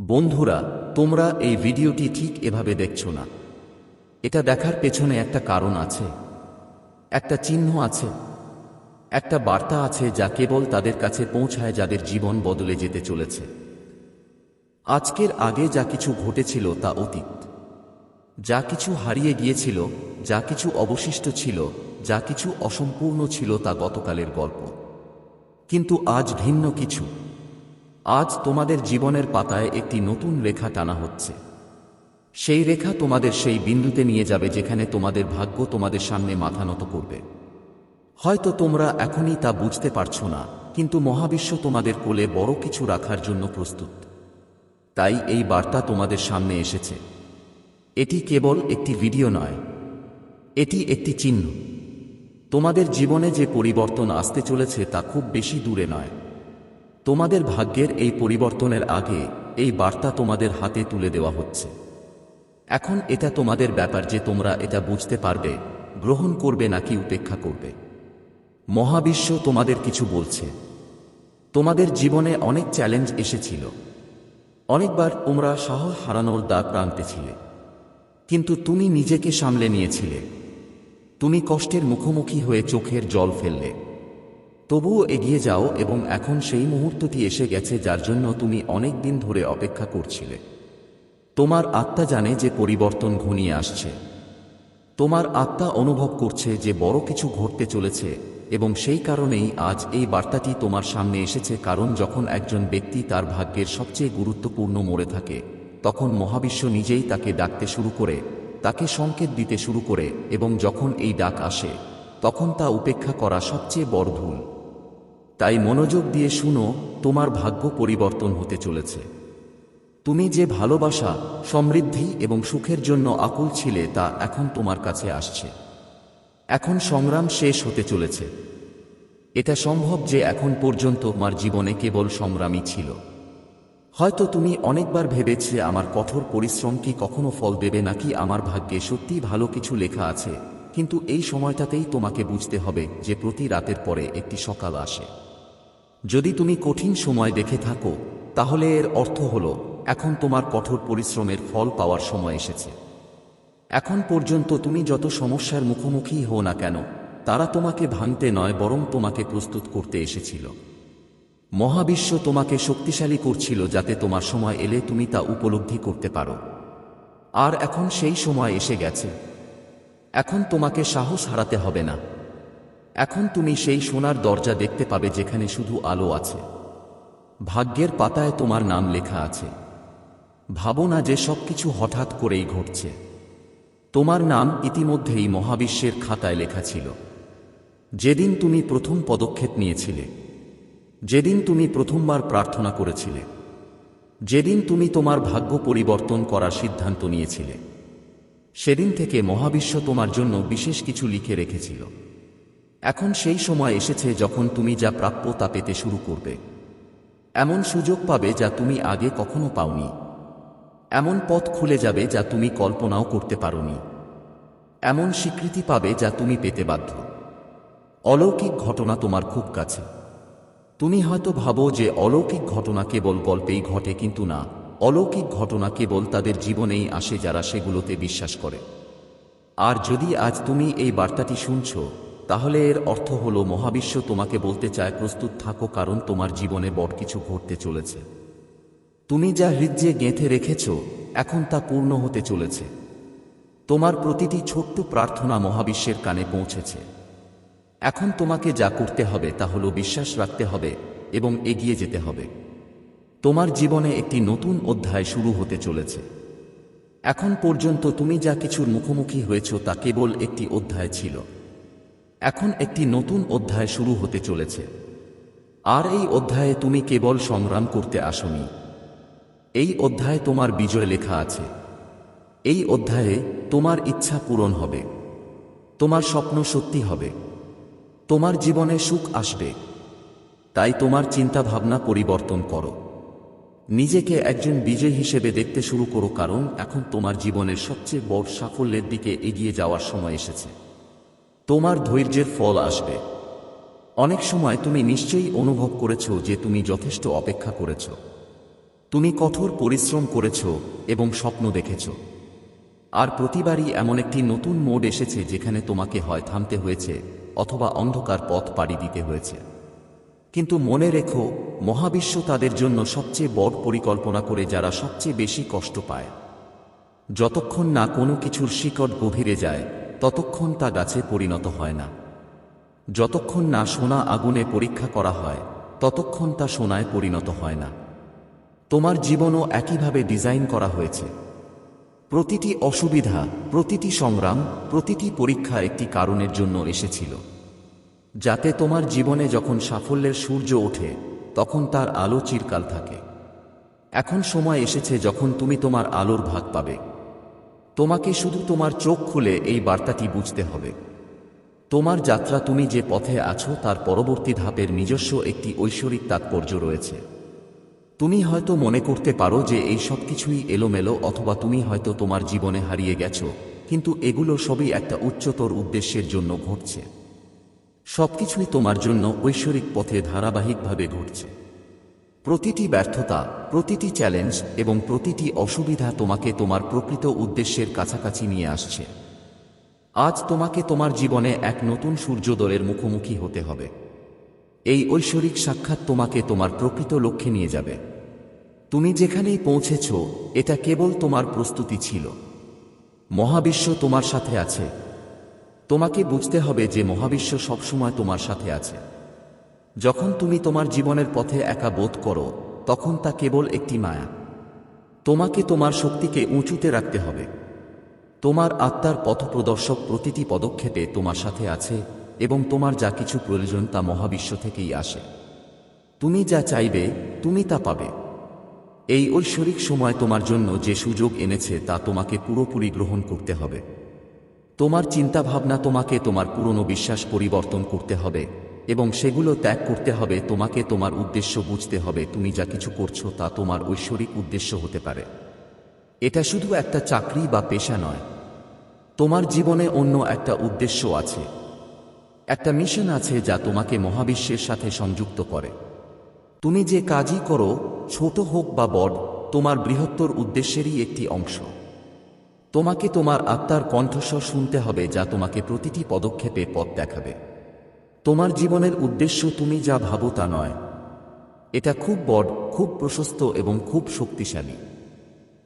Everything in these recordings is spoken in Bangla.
বন্ধুরা, তোমরা এই ভিডিওটি ঠিক এভাবে দেখছ না। এটা দেখার পেছনে একটা কারণ আছে। একটা চিহ্ন আছে। একটা বার্তা আছে যা কেবল তাদের কাছে পৌঁছায় যাদের জীবন বদলে যেতে চলেছে। আজকের আগে যা কিছু ঘটেছিল তা অতীত। যা কিছু হারিয়ে গিয়েছিল, যা কিছু অবশিষ্ট ছিল, যা কিছু অসম্পূর্ণ ছিল তা গতকালের গল্প। কিন্তু আজ ভিন্ন কিছু। আজ তোমাদের জীবনের পাতায় একটি নতুন রেখা টানা হচ্ছে। সেই রেখা তোমাদের সেই বিন্দুতে নিয়ে যাবে যেখানে তোমাদের ভাগ্য তোমাদের সামনে মাথা নত করবে। হয়তো তোমরা এখনই তা বুঝতে পারছ না, কিন্তু মহাবিশ্ব তোমাদের কোলে বড় কিছু রাখার জন্য প্রস্তুত। তাই এই বার্তা তোমাদের সামনে এসেছে। এটি কেবল একটি ভিডিও নয়, এটি একটি চিহ্ন। তোমাদের জীবনে যে পরিবর্তন আসতে চলেছে তা খুব বেশি দূরে নয়। তোমাদের ভাগ্যের এই পরিবর্তনের আগে এই বার্তা তোমাদের হাতে তুলে দেওয়া হচ্ছে। এখন এটা তোমাদের ব্যাপার যে তোমরা এটা বুঝতে পারবে, গ্রহণ করবে নাকি উপেক্ষা করবে। মহাবিশ্ব তোমাদের কিছু বলছে। তোমাদের জীবনে অনেক চ্যালেঞ্জ এসেছিল। অনেকবার তোমরা সাহস হারানোর দাগ প্রান্তে ছিলে। কিন্তু তুমি নিজেকে সামলে নিয়েছিলে। তুমি কষ্টের মুখোমুখি হয়ে চোখের জল ফেললে। তবুও এগিয়ে যাও এবং এখন সেই মুহূর্তটি এসে গেছে যার জন্য তুমি অনেক দিন ধরে অপেক্ষা করছিলে। তোমার আত্মা জানে যে পরিবর্তন ঘনিয়ে আসছে। তোমার আত্মা অনুভব করছে যে বড় কিছু ঘটতে চলেছে এবং সেই কারণেই আজ এই বার্তাটি তোমার সামনে এসেছে কারণ যখন একজন ব্যক্তি তার ভাগ্যের সবচেয়ে গুরুত্বপূর্ণ মোড়ে থাকে, তখন মহাবিশ্ব নিজেই তাকে ডাকতে শুরু করে, তাকে সংকেত দিতে শুরু করে এবং যখন এই ডাক আসে, তখন তা উপেক্ষা করা সবচেয়ে বড় ভুল। তাই মনোযোগ দিয়ে শুনো, তোমার ভাগ্য পরিবর্তন হতে চলেছে। তুমি যে ভালোবাসা, সমৃদ্ধি এবং সুখের জন্য আকুল ছিলে তা এখন তোমার কাছে আসছে। এখন সংগ্রাম শেষ হতে চলেছে। এটা সম্ভব যে এখন পর্যন্ত তোমার জীবনে কেবল সংগ্রামই ছিল। হয়তো তুমি অনেকবার ভেবেছে আমার কঠোর পরিশ্রম কি কখনো ফল দেবে নাকি আমার ভাগ্যে সত্যি ভালো কিছু লেখা আছে, কিন্তু এই সময়টাতেই তোমাকে বুঝতে হবে যে প্রতি রাতের পরে একটি সকাল আসে। যদি তুমি কঠিন সময় দেখে থাকো, তাহলে এর অর্থ হল, এখন তোমার কঠোর পরিশ্রমের ফল পাওয়ার সময় এসেছে। এখন পর্যন্ত তুমি যত সমস্যার মুখোমুখি হও না কেন, তারা তোমাকে ভাঙতে নয়, বরং তোমাকে প্রস্তুত করতে এসেছিল। মহাবিশ্ব তোমাকে শক্তিশালী করছিল যাতে তোমার সময় এলে তুমি তা উপলব্ধি করতে পারো। আর এখন সেই সময় এসে গেছে। এখন তোমাকে সাহস হারাতে হবে না। এখন তুমি সেই সোনার দরজা দেখতে পাবে যেখানে শুধু আলো আছে। ভাগ্যের পাতায় তোমার নাম লেখা আছে। ভাবো না যে সবকিছু হঠাৎ করেই ঘটছে। তোমার নাম ইতিমধ্যেই মহাবিশ্বের খাতায় লেখা ছিল। যেদিন তুমি প্রথম পদক্ষেপ নিয়েছিলে, যেদিন তুমি প্রথমবার প্রার্থনা করেছিলে, যেদিন তুমি তোমার ভাগ্য পরিবর্তন করার সিদ্ধান্ত নিয়েছিলে, সেদিন থেকে মহাবিশ্ব তোমার জন্য বিশেষ কিছু লিখে রেখেছিল। এখন সেই সময় এসেছে যখন তুমি যা প্রাপ্য তা পেতে শুরু করবে। এমন সুযোগ পাবে যা তুমি আগে কখনো পাওনি। এমন পথ খুলে যাবে যা তুমি কল্পনাও করতে পারোনি। এমন স্বীকৃতি পাবে যা তুমি পেতে বাধ্য। অলৌকিক ঘটনা তোমার খুব কাছে। তুমি হয়তো ভাবো যে অলৌকিক ঘটনা কেবল গল্পেই ঘটে, কিন্তু না। অলৌকিক ঘটনা কেবল তাদের জীবনেই আসে যারা সেগুলোতে বিশ্বাস করে। আর যদি আজ তুমি এই বার্তাটি শুনছ তাহলে এর অর্থ হল, মহাবিশ্ব তোমাকে বলতে চায়, প্রস্তুত থাকো, কারণ তোমার জীবনে বড় কিছু ঘটতে চলেছে। তুমি যা হৃদয়ে গেঁথে রেখেছ, এখন তা পূর্ণ হতে চলেছে। তোমার প্রতিটি ছোট্ট প্রার্থনা মহাবিশ্বের কানে পৌঁছেছে। এখন তোমাকে যা করতে হবে, তা হল বিশ্বাস রাখতে হবে এবং এগিয়ে যেতে হবে। তোমার জীবনে একটি নতুন অধ্যায় শুরু হতে চলেছে। এখন পর্যন্ত তুমি যা কিছুর মুখোমুখি হয়েছ, তা কেবল একটি অধ্যায় ছিল। এখন একটি নতুন অধ্যায় শুরু হতে চলেছে। আর এই অধ্যায়ে তুমি কেবল সংগ্রাম করতে আসনি। এই অধ্যায়ে তোমার বিজয় লেখা আছে। এই অধ্যায়ে তোমার ইচ্ছা পূরণ হবে। তোমার স্বপ্ন সত্যি হবে। তোমার জীবনে সুখ আসবে। তাই তোমার চিন্তা ভাবনা পরিবর্তন করো। নিজেকে একজন বিজয় হিসেবে দেখতে শুরু করো, কারণ এখন তোমার জীবনের সবচেয়ে বড় সাফল্যের দিকে এগিয়ে যাওয়ার সময় এসেছে। তোমার ধৈর্যের ফল আসবে। অনেক সময় তুমি নিশ্চয়ই অনুভব করেছ যে তুমি যথেষ্ট অপেক্ষা করেছ। তুমি কঠোর পরিশ্রম করেছ এবং স্বপ্ন দেখেছ। আর প্রতিবারই এমন একটি নতুন মোড এসেছে যেখানে তোমাকে হয় থামতে হয়েছে অথবা অন্ধকার পথ পাড়ি দিতে হয়েছে। কিন্তু মনে রেখো, মহাবিশ্ব তাদের জন্য সবচেয়ে বড় পরিকল্পনা করে যারা সবচেয়ে বেশি কষ্ট পায়। যতক্ষণ না কোনো কিছুর শিকট গভীরে যায় ততক্ষণ তা গাছে পরিণত হয় না। যতক্ষণ না সোনা আগুনে পরীক্ষা করা হয়, ততক্ষণ তা সোনায় পরিণত হয় না। তোমার জীবনও একইভাবে ডিজাইন করা হয়েছে। প্রতিটি অসুবিধা, প্রতিটি সংগ্রাম, প্রতিটি পরীক্ষা একটি কারণের জন্য এসেছিল। যাতে তোমার জীবনে যখন সাফল্যের সূর্য ওঠে, তখন তার আলো চিরকাল থাকে। এখন সময় এসেছে যখন তুমি তোমার আলোর ভাগ পাবে। তোমাকে শুধু তোমার চোখ খুলে এই বার্তাটি বুঝতে হবে। তোমার যাত্রা তুমি যে পথে আছো, তার পরবর্তী ধাপের নিজস্ব একটি ঐশ্বরিক তাৎপর্য রয়েছে। তুমি হয়তো মনে করতে পারো যে এই সব কিছুই এলোমেলো অথবা তুমি হয়তো তোমার জীবনে হারিয়ে গেছো, কিন্তু এগুলো সবই একটা উচ্চতর উদ্দেশ্যের জন্য ঘটছে। সবকিছুই তোমার জন্য ঐশ্বরিক পথে ধারাবাহিকভাবে ঘটছে। প্রতিটি ব্যর্থতা, প্রতিটি চ্যালেঞ্জ এবং প্রতিটি অসুবিধা তোমাকে তোমার প্রকৃত উদ্দেশ্যের কাছাকাছি নিয়ে আসছে। আজ তোমাকে তোমার জীবনে এক নতুন সূর্যোদয়ের মুখোমুখি হতে হবে। এই ঐশ্বরিক সাক্ষাৎ তোমাকে তোমার প্রকৃত লক্ষ্যে নিয়ে যাবে। তুমি যেখানেই পৌঁছেছ, এটা কেবল তোমার প্রস্তুতি ছিল। মহাবিশ্ব তোমার সাথে আছে। তোমাকে বুঝতে হবে যে মহাবিশ্ব সবসময় তোমার সাথে আছে। যখন তুমি তোমার জীবনের পথে একা বোধ করো, তখন তা কেবল একটি মায়া। তোমাকে তোমার শক্তিকে উঁচুতে রাখতে হবে। তোমার আত্মার পথপ্রদর্শক প্রতিটি পদক্ষেপে তোমার সাথে আছে এবং তোমার যা কিছু প্রয়োজন তা মহাবিশ্ব থেকেই আসে। তুমি যা চাইবে, তুমি তা পাবে। এই ঐশ্বরিক সময় তোমার জন্য যে সুযোগ এনেছে তা তোমাকে পুরোপুরি গ্রহণ করতে হবে। তোমার চিন্তাভাবনা তোমাকে তোমার পুরনো বিশ্বাস পরিবর্তন করতে হবে। এবং সেগুলো ত্যাগ করতে হবে, তোমাকে তোমার উদ্দেশ্য বুঝতে হবে, তুমি যা কিছু করছ তা তোমার ঐশ্বরিক উদ্দেশ্য হতে পারে। এটা শুধু একটা চাকরি বা পেশা নয়, তোমার জীবনে অন্য একটা উদ্দেশ্য আছে। একটা মিশন আছে যা তোমাকে মহাবিশ্বের সাথে সংযুক্ত করে। তুমি যে কাজই করো, ছোট হোক বা বড়, তোমার বৃহত্তর উদ্দেশ্যেরই একটি অংশ। তোমাকে তোমার আত্মার কণ্ঠস্বর শুনতে হবে যা তোমাকে প্রতিটি পদক্ষেপে পথ দেখাবে। তোমার জীবনের উদ্দেশ্য তুমি যা ভাবো তা নয়। এটা খুব বড়, খুব প্রশস্ত এবং খুব শক্তিশালী।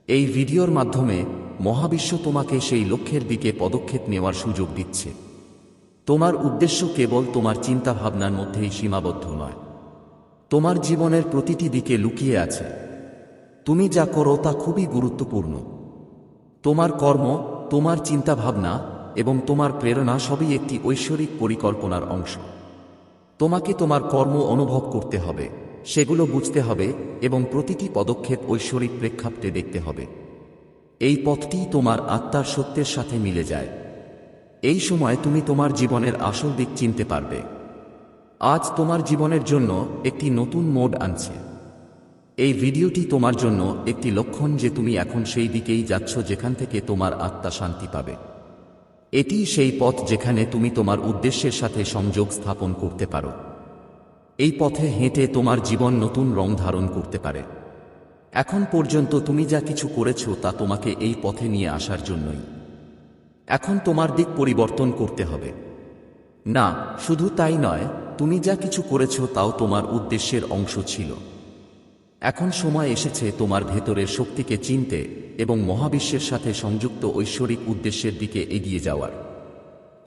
এই ভিডিওর মাধ্যমে মহাবিশ্ব তোমাকে সেই লক্ষ্যের দিকে পদক্ষেপ নেওয়ার সুযোগ দিচ্ছে। তোমার উদ্দেশ্য কেবল তোমার চিন্তাভাবনার মধ্যেই সীমাবদ্ধ নয়। তোমার জীবনের প্রতিটি দিকে লুকিয়ে আছে। তুমি যা করো তা খুবই গুরুত্বপূর্ণ। তোমার কর্ম, তোমার চিন্তাভাবনা এবং তোমার প্রেরণা সবই একটি ঐশ্বরিক পরিকল্পনার অংশ। তোমাকে তোমার কর্ম অনুভব করতে হবে, সেগুলো বুঝতে হবে এবং প্রতিটি পদক্ষেপ ঐশ্বরিক প্রেক্ষাপটে দেখতে হবে। এই পথটি তোমার আত্মার সত্যের সাথে মিলে যায়। এই সময় তুমি তোমার জীবনের আসল দিক চিনতে পারবে। আজ তোমার জীবনের জন্য একটি নতুন মোড আনছে। এই ভিডিওটি তোমার জন্য একটি লক্ষণ যে তুমি এখন সেই দিকেই যাচ্ছ যেখান থেকে তোমার আত্মা শান্তি পাবে। এটি সেই পথ যেখানে তুমি তোমার উদ্দেশ্যের সাথে সংযোগ স্থাপন করতে পারো। এই পথে হেঁটে তোমার জীবন নতুন রং ধারণ করতে পারে। এখন পর্যন্ত তুমি যা কিছু করেছ তা তোমাকে এই পথে নিয়ে আসার জন্যই। এখন তোমার দিক পরিবর্তন করতে হবে। না, শুধু তাই নয়, তুমি যা কিছু করেছ তাও তোমার উদ্দেশ্যের অংশ ছিল। এখন সময় এসেছে তোমার ভেতরের শক্তিকে চিনতে এবং মহাবিশ্বের সাথে সংযুক্ত ঐশ্বরিক উদ্দেশ্যের দিকে এগিয়ে যাওয়ার।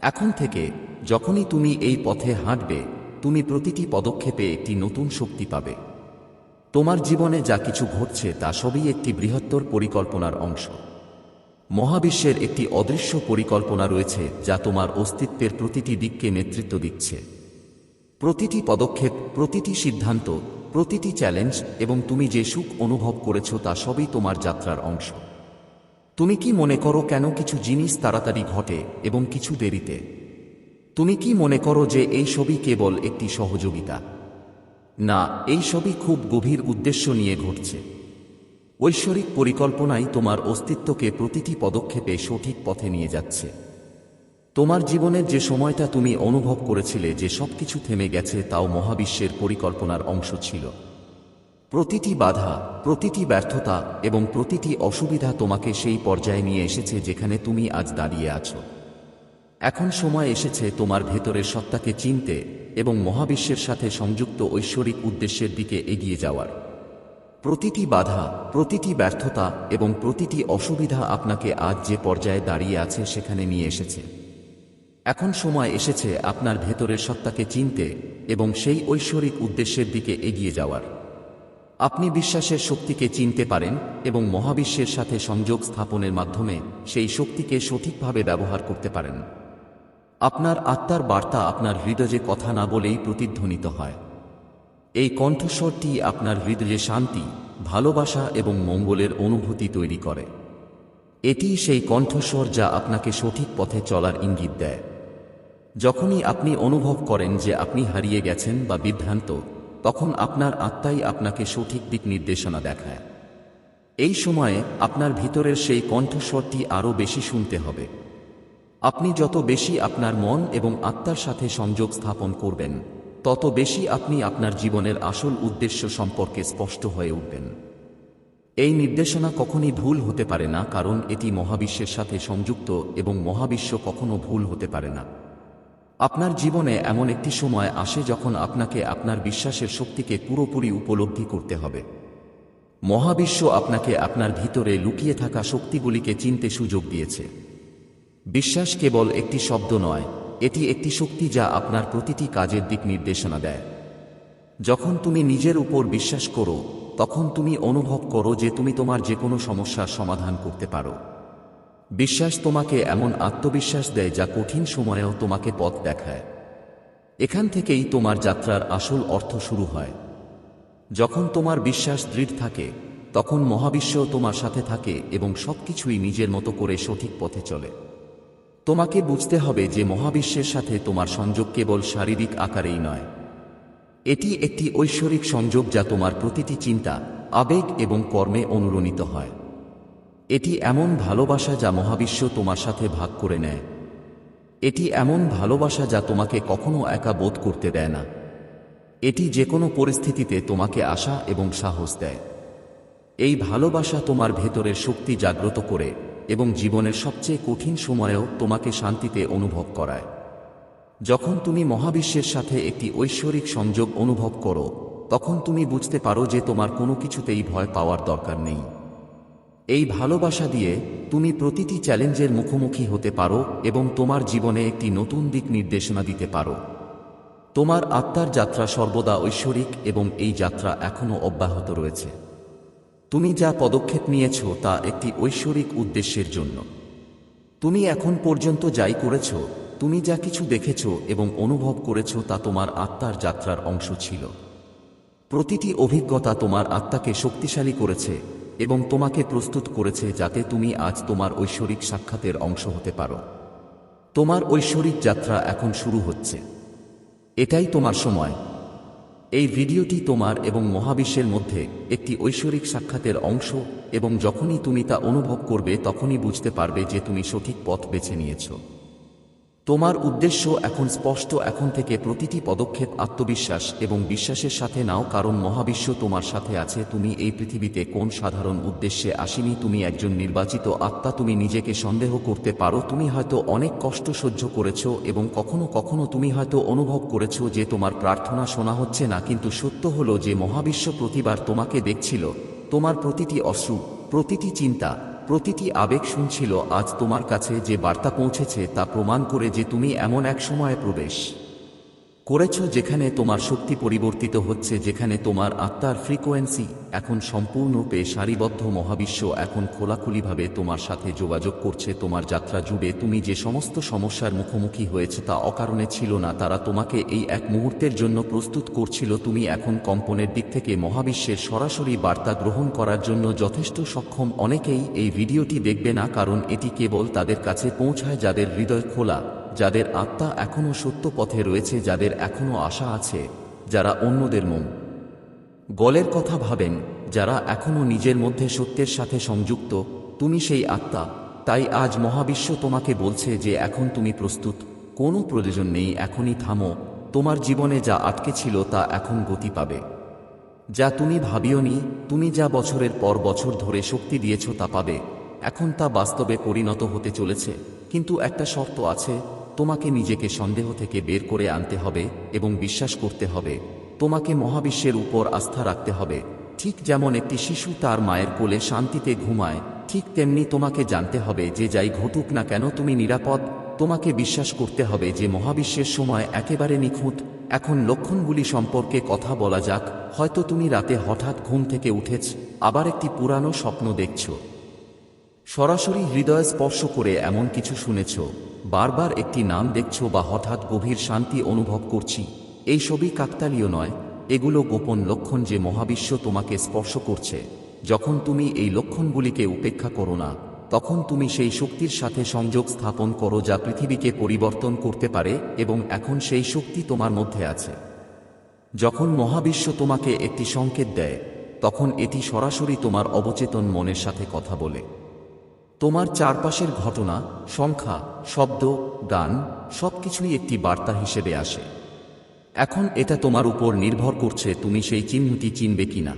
এখন থেকে, যখনই তুমি এই পথে হাঁটবে, তুমি প্রতিটি পদক্ষেপে একটি নতুন শক্তি পাবে। তোমার জীবনে যা কিছু ঘটছে তা সবই একটি বৃহত্তর পরিকল্পনার অংশ। মহাবিশ্বের একটি অদৃশ্য পরিকল্পনা রয়েছে যা তোমার অস্তিত্বের প্রতিটি দিককে নেতৃত্ব দিচ্ছে। প্রতিটি পদক্ষেপ, প্রতিটি সিদ্ধান্ত প্রতিটি চ্যালেঞ্জ এবং তুমি যে সুখ অনুভব করেছ তা সবই তোমার যাত্রার অংশ। তুমি কি মনে করো কেন কিছু জিনিস তাড়াতাড়ি ঘটে এবং কিছু দেরিতে? তুমি কি মনে করো যে এই সবই কেবল একটি সহযোগিতা? না, এই সবই খুব গভীর উদ্দেশ্য নিয়ে ঘটছে। ঐশ্বরিক পরিকল্পনাই তোমার অস্তিত্বকে প্রতিটি পদক্ষেপে সঠিক পথে নিয়ে যাচ্ছে। তোমার জীবনের যে সময়টা তুমি অনুভব করেছিলে যে সবকিছু থেমে গেছে তাও মহাবিশ্বের পরিকল্পনার অংশ ছিল। প্রতিটি বাধা, প্রতিটি ব্যর্থতা এবং প্রতিটি অসুবিধা তোমাকে সেই পর্যায়ে নিয়ে এসেছে যেখানে তুমি আজ দাঁড়িয়ে আছো। এখন সময় এসেছে তোমার ভেতরের সত্তাকে চিনতে এবং মহাবিশ্বের সাথে সংযুক্ত ঐশ্বরিক উদ্দেশ্যের দিকে এগিয়ে যাওয়ার। প্রতিটি বাধা, প্রতিটি ব্যর্থতা এবং প্রতিটি অসুবিধা আপনাকে আজ যে পর্যায়ে দাঁড়িয়ে আছে সেখানে নিয়ে এসেছে। এখন সময় এসেছে আপনার ভেতরের সত্তাকে চিনতে এবং সেই ঐশ্বরিক উদ্দেশ্যের দিকে এগিয়ে যাওয়ার। আপনি বিশ্বাসের শক্তিকে চিনতে পারেন এবং মহাবিশ্বের সাথে সংযোগ স্থাপনের মাধ্যমে সেই শক্তিকে সঠিকভাবে ব্যবহার করতে পারেন। আপনার আত্মার বার্তা আপনার হৃদয়ে কথা না বলেই প্রতিধ্বনিত হয়। এই কণ্ঠস্বরটি আপনার হৃদয়ে শান্তি, ভালোবাসা এবং মঙ্গলের অনুভূতি তৈরি করে। এটি সেই কণ্ঠস্বর যা আপনাকে সঠিক পথে চলার ইঙ্গিত দেয়। যখনই আপনি অনুভব করেন যে আপনি হারিয়ে গেছেন বা বিভ্রান্ত, তখন আপনার আত্মাই আপনাকে সঠিক দিক নির্দেশনা দেখায়। এই সময়ে আপনার ভিতরের সেই কণ্ঠস্বরটি আরও বেশি শুনতে হবে। আপনি যত বেশি আপনার মন এবং আত্মার সাথে সংযোগ স্থাপন করবেন, তত বেশি আপনি আপনার জীবনের আসল উদ্দেশ্য সম্পর্কে স্পষ্ট হয়ে উঠবেন। এই নির্দেশনা কখনই ভুল হতে পারে না, কারণ এটি মহাবিশ্বের সাথে সংযুক্ত এবং মহাবিশ্ব কখনো ভুল হতে পারে না। আপনার জীবনে এমন একটি সময় আসে যখন আপনাকে আপনার বিশ্বাসের শক্তিকে পুরোপুরি উপলব্ধি করতে হবে। মহাবিশ্ব আপনাকে আপনার ভিতরে লুকিয়ে থাকা শক্তিগুলিকে চিনতে সুযোগ দিয়েছে। বিশ্বাস কেবল একটি শব্দ নয়, এটি একটি শক্তি যা আপনার প্রতিটি কাজের দিক নির্দেশনা দেয়। যখন তুমি নিজের উপর বিশ্বাস করো, তখন তুমি অনুভব করো যে তুমি তোমার যে কোনো সমস্যার সমাধান করতে পারো। বিশ্বাস তোমাকে এমন আত্মবিশ্বাস দেয় যা কঠিন সময়েও তোমাকে পথ দেখায়। এখান থেকেই তোমার যাত্রার আসল অর্থ শুরু হয়। যখন তোমার বিশ্বাস দৃঢ় থাকে, তখন মহাবিশ্ব তোমার সাথে থাকে এবং সবকিছুই নিজের মতো করে সঠিক পথে চলে। তোমাকে বুঝতে হবে যে মহাবিশ্বের সাথে তোমার সংযোগ কেবল শারীরিক আকারেই নয়। এটি একটি ঐশ্বরিক সংযোগ যা তোমার প্রতিটি চিন্তা, আবেগ এবং কর্মে অনুরণিত হয়। এটি এমন ভালোবাসা যা মহাবিশ্ব তোমার সাথে ভাগ করে নেয়। এটি এমন ভালোবাসা যা তোমাকে কখনো একা বোধ করতে দেয় না। এটি যে কোনো পরিস্থিতিতে তোমাকে আশা এবং সাহস দেয়। এই ভালোবাসা তোমার ভেতরের শক্তি জাগ্রত করে এবং জীবনের সবচেয়ে কঠিন সময়েও তোমাকে শান্তিতে অনুভব করায়। যখন তুমি মহাবিশ্বের সাথে একটি ঐশ্বরিক সংযোগ অনুভব করো, তখন তুমি বুঝতে পারো যে তোমার কোনো কিছুতেই ভয় পাওয়ার দরকার নেই। এই ভালোবাসা দিয়ে তুমি প্রতিটি চ্যালেঞ্জের মুখোমুখি হতে পারো এবং তোমার জীবনে একটি নতুন দিক নির্দেশনা দিতে পারো। তোমার আত্মার যাত্রা সর্বদা ঐশ্বরিক এবং এই যাত্রা এখনও অব্যাহত রয়েছে। তুমি যা পদক্ষেপ নিয়েছ তা একটি ঐশ্বরিক উদ্দেশ্যের জন্য। তুমি এখন পর্যন্ত যাই করেছ, তুমি যা কিছু দেখেছ এবং অনুভব করেছ তা তোমার আত্মার যাত্রার অংশ ছিল। প্রতিটি অভিজ্ঞতা তোমার আত্মাকে শক্তিশালী করেছে এবং তোমাকে প্রস্তুত করেছে যাতে তুমি আজ তোমার ঐশ্বরিক সাক্ষাতের অংশ হতে পারো। তোমার ঐশ্বরিক যাত্রা এখন শুরু হচ্ছে। এটাই তোমার সময়। এই ভিডিওটি তোমার এবং মহাবিশ্বের মধ্যে একটি ঐশ্বরিক সাক্ষাতের অংশ এবং যখনই তুমি তা অনুভব করবে তখনই বুঝতে পারবে যে তুমি সঠিক পথ বেছে নিয়েছো। তোমার উদ্দেশ্য এখন স্পষ্ট, এখন থেকে প্রতিটি পদক্ষেপ আত্মবিশ্বাস এবং বিশ্বাসের সাথে নাও, কারণ মহাবিশ্ব তোমার সাথে আছে। তুমি এই পৃথিবীতে কোন সাধারণ উদ্দেশ্যে আসিনি? তুমি একজন নির্বাচিত আত্মা, তুমি নিজেকে সন্দেহ করতে পারো। তুমি হয়তো অনেক কষ্ট সহ্য করেছ এবং কখনো কখনো তুমি হয়তো অনুভব করেছ যে তোমার প্রার্থনা শোনা হচ্ছে না, কিন্তু সত্য হলো যে মহাবিশ্ব প্রতিবার তোমাকে দেখছিল। তোমার প্রতিটি অশ্রু, প্রতিটি চিন্তা প্রতিটি আবেগ শুনছিল, আজ তোমার কাছে যে বার্তা পৌঁছেছে তা প্রমাণ করে যে তুমি এমন এক সময়ে প্রবেশ। করেছ যেখানে তোমার শক্তি পরিবর্তিত হচ্ছে, যেখানে তোমার আত্মার ফ্রিকোয়েন্সি এখন সম্পূর্ণরূপে সারিবদ্ধ মহাবিশ্ব এখন খোলাখুলিভাবে তোমার সাথে যোগাযোগ করছে, তোমার যাত্রা জুড়ে তুমি যে সমস্ত সমস্যার মুখোমুখি হয়েছে তা অকারণে ছিল না, তারা তোমাকে এই এক মুহূর্তের জন্য প্রস্তুত করছিল, তুমি এখন কম্পনের দিক থেকে মহাবিশ্বের সরাসরি বার্তা গ্রহণ করার জন্য যথেষ্ট সক্ষম। অনেকেই এই ভিডিওটি দেখবে না, কারণ এটি কেবল তাদের কাছে পৌঁছায় যাদের হৃদয় খোলা। যাদের আত্মা এখনও সত্য পথে রয়েছে, যাদের এখনও আশা আছে, যারা অন্যদের মন। গলের কথা ভাবেন, যারা এখনও নিজের মধ্যে সত্যের সাথে সংযুক্ত, তুমি সেই আত্মা, তাই আজ মহাবিশ্ব তোমাকে বলছে যে এখন তুমি প্রস্তুত। কোনো প্রয়োজন নেই, এখনই থামো। তোমার জীবনে যা আটকে ছিল, তা এখন গতি পাবে। যা তুমি ভাবিওনি, তুমি যা বছরের পর বছর ধরে শক্তি দিয়েছ, তা পাবে। এখন তা বাস্তবে পরিণত হতে চলেছে। কিন্তু একটা শর্ত আছে তোমাকে নিজেকে সন্দেহ থেকে বের করে আনতে হবে এবং বিশ্বাস করতে হবে। তোমাকে মহাবিশ্বের উপর আস্থা রাখতে হবে। ঠিক যেমন একটি শিশু তার মায়ের কোলে শান্তিতে ঘুমায়, ঠিক তেমনি তোমাকে জানতে হবে যে যাই ঘটুক না কেন তুমি নিরাপদ। তোমাকে বিশ্বাস করতে হবে যে মহাবিশ্বের সময় একেবারে নিখুঁত। এখন লক্ষণগুলি সম্পর্কে কথা বলা যাক। হয়তো তুমি রাতে হঠাৎ ঘুম থেকে উঠেছ, আবার একটি পুরানো স্বপ্ন দেখছ। সরাসরি হৃদয় স্পর্শ করে এমন কিছু শুনেছ। বারবার একটি নাম দেখছ বা হঠাৎ গভীর শান্তি অনুভব করছি। এই সবই কাকতালীয় নয়। এগুলো গোপন লক্ষণ যে মহাবিশ্ব তোমাকে স্পর্শ করছে। যখন তুমি এই লক্ষণগুলিকে উপেক্ষা করো না, তখন তুমি সেই শক্তির সাথে সংযোগ স্থাপন করো যা পৃথিবীকে পরিবর্তন করতে পারে এবং এখন সেই শক্তি তোমার মধ্যে আছে। যখন মহাবিশ্ব তোমাকে একটি সংকেত দেয়, তখন এটি সরাসরি তোমার অবচেতন মনের সাথে কথা বলে। তোমার চারপাশের ঘটনা, সংখ্যা, শব্দ, গান, সবকিছুই একটি বার্তা হিসেবে আসে। এখন এটা তোমার উপর নির্ভর করছে তুমি সেই চিহ্নটি চিনবে কিনা।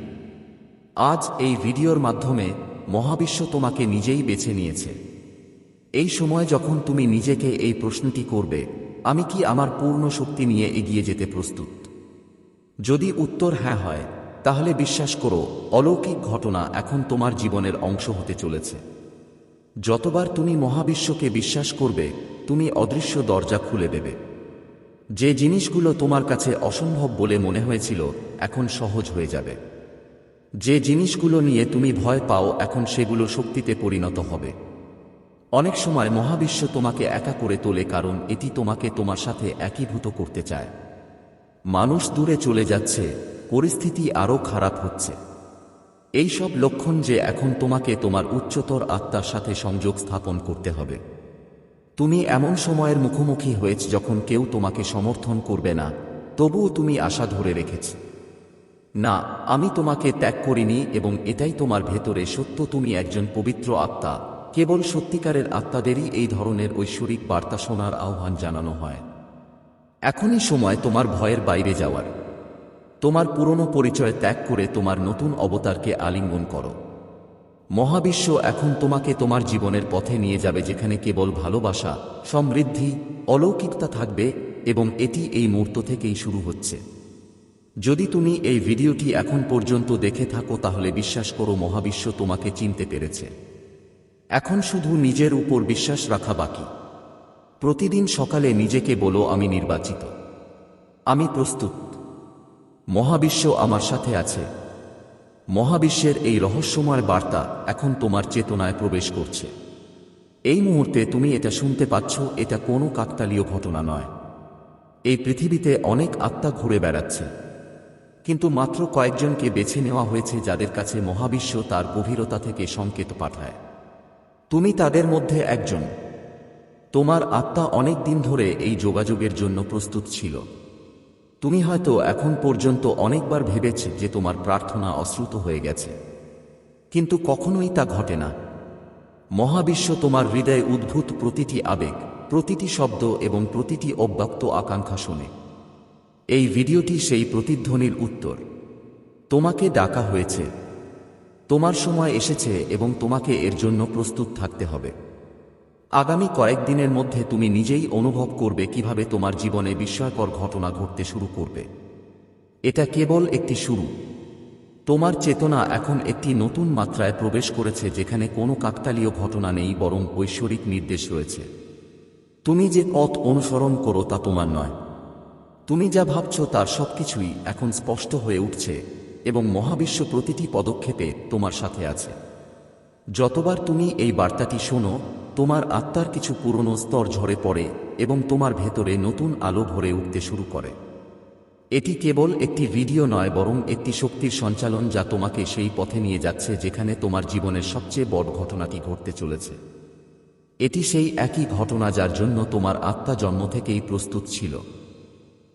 আজ এই ভিডিওর মাধ্যমে মহাবিশ্ব তোমাকে নিজেই বেছে নিয়েছে। এই সময় যখন তুমি নিজেকে এই প্রশ্নটি করবে, আমি কি আমার পূর্ণ শক্তি নিয়ে এগিয়ে যেতে প্রস্তুত? যদি উত্তর হ্যাঁ হয়, তাহলে বিশ্বাস করো, অলৌকিক ঘটনা এখন তোমার জীবনের অংশ হতে চলেছে। যতবার তুমি মহাবিশ্বকে বিশ্বাস করবে, তুমি অদৃশ্য দরজা খুলে দেবে। যে জিনিসগুলো তোমার কাছে অসম্ভব বলে মনে হয়েছিল, এখন সহজ হয়ে যাবে। যে জিনিসগুলো নিয়ে তুমি ভয় পাও, এখন সেগুলো শক্তিতে পরিণত হবে। অনেক সময় মহাবিশ্ব তোমাকে একা করে তোলে কারণ এটি তোমাকে তোমার সাথে একীভূত করতে চায়। মানুষ দূরে চলে যাচ্ছে, পরিস্থিতি আরও খারাপ হচ্ছে। এই সব লক্ষণ যে এখন তোমাকে তোমার উচ্চতর আত্মার সাথে সংযোগ স্থাপন করতে হবে। তুমি এমন সময়ের মুখোমুখি হয়েছ যখন কেউ তোমাকে সমর্থন করবে না, তবুও তুমি আশা ধরে রেখেছ। না, আমি তোমাকে ত্যাগ করিনি এবং এটাই তোমার ভেতরে সত্য তুমি একজন পবিত্র আত্মা। কেবল সত্যিকারের আত্মাদেরই এই ধরনের ঐশ্বরিক বার্তা শোনার আহ্বান জানানো হয়। এখনই সময় তোমার ভয়ের বাইরে যাওয়ার। তোমার পুরনো পরিচয় ত্যাগ করে তোমার নতুন অবতারকে আলিঙ্গন করো। মহাবিশ্ব এখন তোমাকে তোমার জীবনের পথে নিয়ে যাবে যেখানে কেবল ভালোবাসা, সমৃদ্ধি, অলৌকিকতা থাকবে এবং এটি এই মুহূর্ত থেকেই শুরু হচ্ছে। যদি তুমি এই ভিডিওটি এখন পর্যন্ত দেখে থাকো তাহলে বিশ্বাস করো মহাবিশ্ব তোমাকে চিনতে পেরেছে। এখন শুধু নিজের উপর বিশ্বাস রাখা বাকি। প্রতিদিন সকালে নিজেকে বলো, আমি নির্বাচিত। আমি প্রস্তুত। মহাবিশ্ব আমার সাথে আছে। মহাবিশ্বের এই রহস্যময় বার্তা এখন তোমার চেতনায় প্রবেশ করছে। এই মুহূর্তে তুমি এটা শুনতে পাচ্ছ, এটা কোনো কাকতালীয় ঘটনা নয়। এই পৃথিবীতে অনেক আত্মা ঘুরে বেড়াচ্ছে। কিন্তু মাত্র কয়েকজনকে বেছে নেওয়া হয়েছে যাদের কাছে মহাবিশ্ব তার গভীরতা থেকে সংকেত পাঠায়। তুমি তাদের মধ্যে একজন। তোমার আত্মা অনেক দিন ধরে এই যোগাযোগের জন্য প্রস্তুত ছিল। তুমি হয়তো এখন পর্যন্ত অনেকবার ভেবেছ যে তোমার প্রার্থনা অশ্রুত হয়ে গেছে। কিন্তু কখনোই তা ঘটে না। মহাবিশ্ব তোমার হৃদয়ে উদ্ভূত প্রতিটি আবেগ, প্রতিটি শব্দ এবং প্রতিটি অব্যক্ত আকাঙ্ক্ষা শোনে। এই ভিডিওটি সেই প্রতিধ্বনির উত্তর। তোমাকে ডাকা হয়েছে। তোমার সময় এসেছে এবং তোমাকে এর জন্য প্রস্তুত থাকতে হবে। আগামী কয়েকদিনের মধ্যে তুমি নিজেই অনুভব করবে কীভাবে তোমার জীবনে বিস্ময়কর ঘটনা ঘটতে শুরু করবে। এটা কেবল একটি শুরু। তোমার চেতনা এখন একটি নতুন মাত্রায় প্রবেশ করেছে যেখানে কোনো কাকতালীয় ঘটনা নেই, বরং ঐশ্বরিক নির্দেশ রয়েছে। তুমি যে পথ অনুসরণ করো তা তোমার নয়। তুমি যা ভাবছ তার সবকিছুই এখন স্পষ্ট হয়ে উঠছে এবং মহাবিশ্ব প্রতিটি পদক্ষেপে তোমার সাথে আছে। যতবার তুমি এই বার্তাটি শোনো তোমার আত্মার কিছু পুরনো স্তর ঝরে পড়ে এবং তোমার ভেতরে নতুন আলো ভরে উঠতে শুরু করে। এটি কেবল একটি ভিডিও নয়, বরং একটি শক্তির সঞ্চালন যা তোমাকে সেই পথে নিয়ে যাচ্ছে যেখানে তোমার জীবনের সবচেয়ে বড় ঘটনাটি ঘটতে চলেছে। এটি সেই একই ঘটনা যার জন্য তোমার আত্মা জন্ম থেকেই প্রস্তুত ছিল।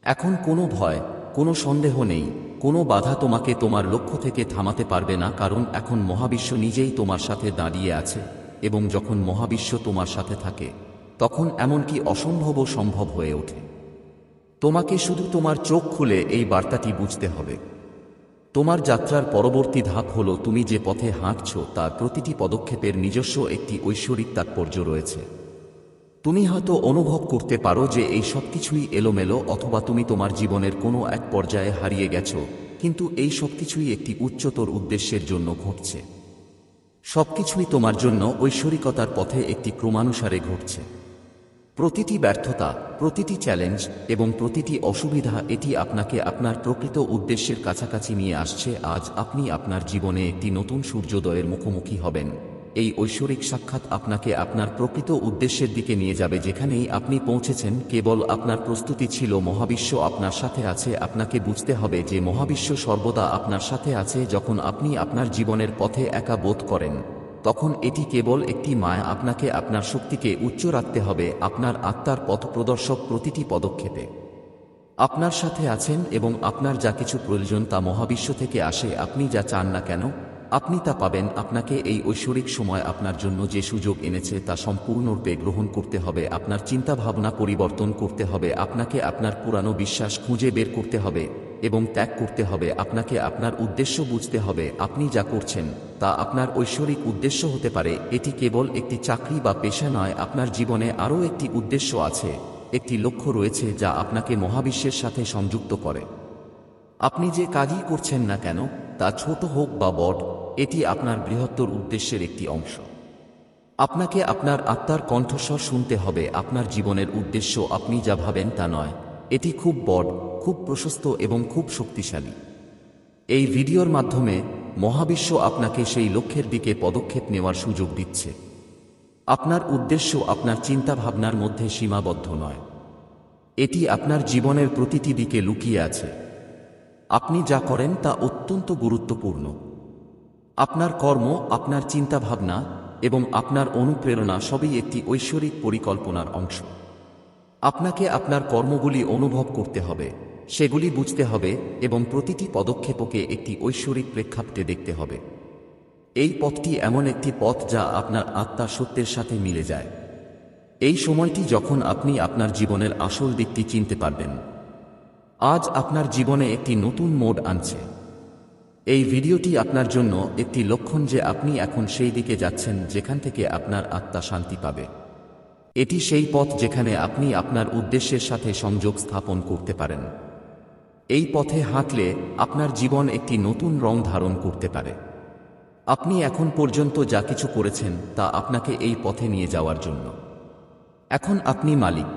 এখন কোনো ভয়, কোনো সন্দেহ নেই, কোনো বাধা তোমাকে তোমার লক্ষ্য থেকে থামাতে পারবে না, কারণ এখন মহাবিশ্ব নিজেই তোমার সাথে দাঁড়িয়ে আছে। এবং যখন মহাবিশ্ব তোমার সাথে থাকে, তখন এমনকি অসম্ভবও সম্ভব হয়ে ওঠে। তোমাকে শুধু তোমার চোখ খুলে এই বার্তাটি বুঝতে হবে। তোমার যাত্রার পরবর্তী ধাপ হল তুমি যে পথে হাঁটছ, তার প্রতিটি পদক্ষেপের নিজস্ব একটি ঐশ্বরিক তাৎপর্য রয়েছে। তুমি হয়তো অনুভব করতে পারো যে এই সব কিছুই এলোমেলো অথবা তুমি তোমার জীবনের কোনো এক পর্যায়ে হারিয়ে গেছো, কিন্তু এই সব কিছুই একটি উচ্চতর উদ্দেশ্যের জন্য ঘটছে। সবকিছুই তোমার জন্য ঐশ্বরিকতার পথে একটি ক্রমানুসারে ঘটছে। প্রতিটি ব্যর্থতা, প্রতিটি চ্যালেঞ্জ এবং প্রতিটি অসুবিধা এটি আপনাকে আপনার প্রকৃত উদ্দেশ্যের কাছাকাছি নিয়ে আসছে। আজ আপনি আপনার জীবনে একটি নতুন সূর্যোদয়ের মুখোমুখি হবেন। এই ঐশ্বরিক সাক্ষাৎ আপনাকে আপনার প্রকৃত উদ্দেশ্যের দিকে নিয়ে যাবে যেখানেই আপনি পৌঁছেছেন, কেবল আপনার প্রস্তুতি ছিল মহাবিশ্ব আপনার সাথে আছে, আপনাকে বুঝতে হবে যে মহাবিশ্ব সর্বদা আপনার সাথে আছে যখন আপনি আপনার জীবনের পথে একা বোধ করেন। তখন এটি কেবল একটি মায়া, আপনাকে আপনার শক্তিকে উচ্চ রাখতে হবে, আপনার আত্মার পথ প্রদর্শক প্রতিটি পদক্ষেপে। আপনার সাথে আছেন এবং আপনার যা কিছু প্রয়োজন তা মহাবিশ্ব থেকে আসে, আপনি যা চান না কেন? আপনি তা পাবেন। আপনাকে এই ঐশ্বরিক সময় আপনার জন্য যে সুযোগ এনেছে তা সম্পূর্ণরূপে গ্রহণ করতে হবে। আপনার চিন্তাভাবনা পরিবর্তন করতে হবে। আপনাকে আপনার পুরানো বিশ্বাস খুঁজে বের করতে হবে এবং ত্যাগ করতে হবে। আপনাকে আপনার উদ্দেশ্য বুঝতে হবে। আপনি যা করছেন তা আপনার ঐশ্বরিক উদ্দেশ্য হতে পারে। এটি কেবল একটি চাকরি বা পেশা নয়, আপনার জীবনে আরও একটি উদ্দেশ্য আছে। একটি লক্ষ্য রয়েছে যা আপনাকে মহাবিশ্বের সাথে সংযুক্ত করে। আপনি যে কাজই করছেন না কেন, তা ছোট হোক বা বড় এটি আপনার বৃহত্তর উদ্দেশ্যের একটি অংশ। আপনাকে আপনার আত্মার কণ্ঠস্বর শুনতে হবে, আপনার জীবনের উদ্দেশ্য আপনি যা ভাবেন তা নয়। এটি খুব বড়, খুব প্রশস্ত এবং খুব শক্তিশালী। এই ভিডিওর মাধ্যমে মহাবিশ্ব আপনাকে সেই লক্ষ্যের দিকে পদক্ষেপ নেওয়ার সুযোগ দিচ্ছে। আপনার উদ্দেশ্য আপনার চিন্তাভাবনার মধ্যে সীমাবদ্ধ নয়। এটি আপনার জীবনের প্রতিটি দিকে লুকিয়ে আছে। আপনি যা করেন তা অত্যন্ত গুরুত্বপূর্ণ। আপনার কর্ম, আপনার চিন্তাভাবনা এবং আপনার অনুপ্রেরণা সবই একটি ঐশ্বরিক পরিকল্পনার অংশ। আপনাকে আপনার কর্মগুলি অনুভব করতে হবে, সেগুলি বুঝতে হবে এবং প্রতিটি পদক্ষেপকে একটি ঐশ্বরিক প্রেক্ষাপটে দেখতে হবে। এই পথটি এমন একটি পথ যা আপনার আত্মা সত্যের সাথে মিলে যায়। এই সময়টি যখন আপনি আপনার জীবনের আসল দিকটি চিনতে পারবেন। আজ আপনার জীবনে একটি নতুন মোড আনছে। এই ভিডিওটি আপনার জন্য একটি লক্ষণ যে আপনি এখন সেই দিকে যাচ্ছেন যেখান থেকে আপনার আত্মা শান্তি পাবে। এটি সেই পথ যেখানে আপনি আপনার উদ্দেশ্যের সাথে সংযোগ স্থাপন করতে পারেন। এই পথে হাঁটলে আপনার জীবন একটি নতুন রং ধারণ করতে পারে। আপনি এখন পর্যন্ত যা কিছু করেছেন তা আপনাকে এই পথে নিয়ে যাওয়ার জন্য। এখন আপনি মালিক।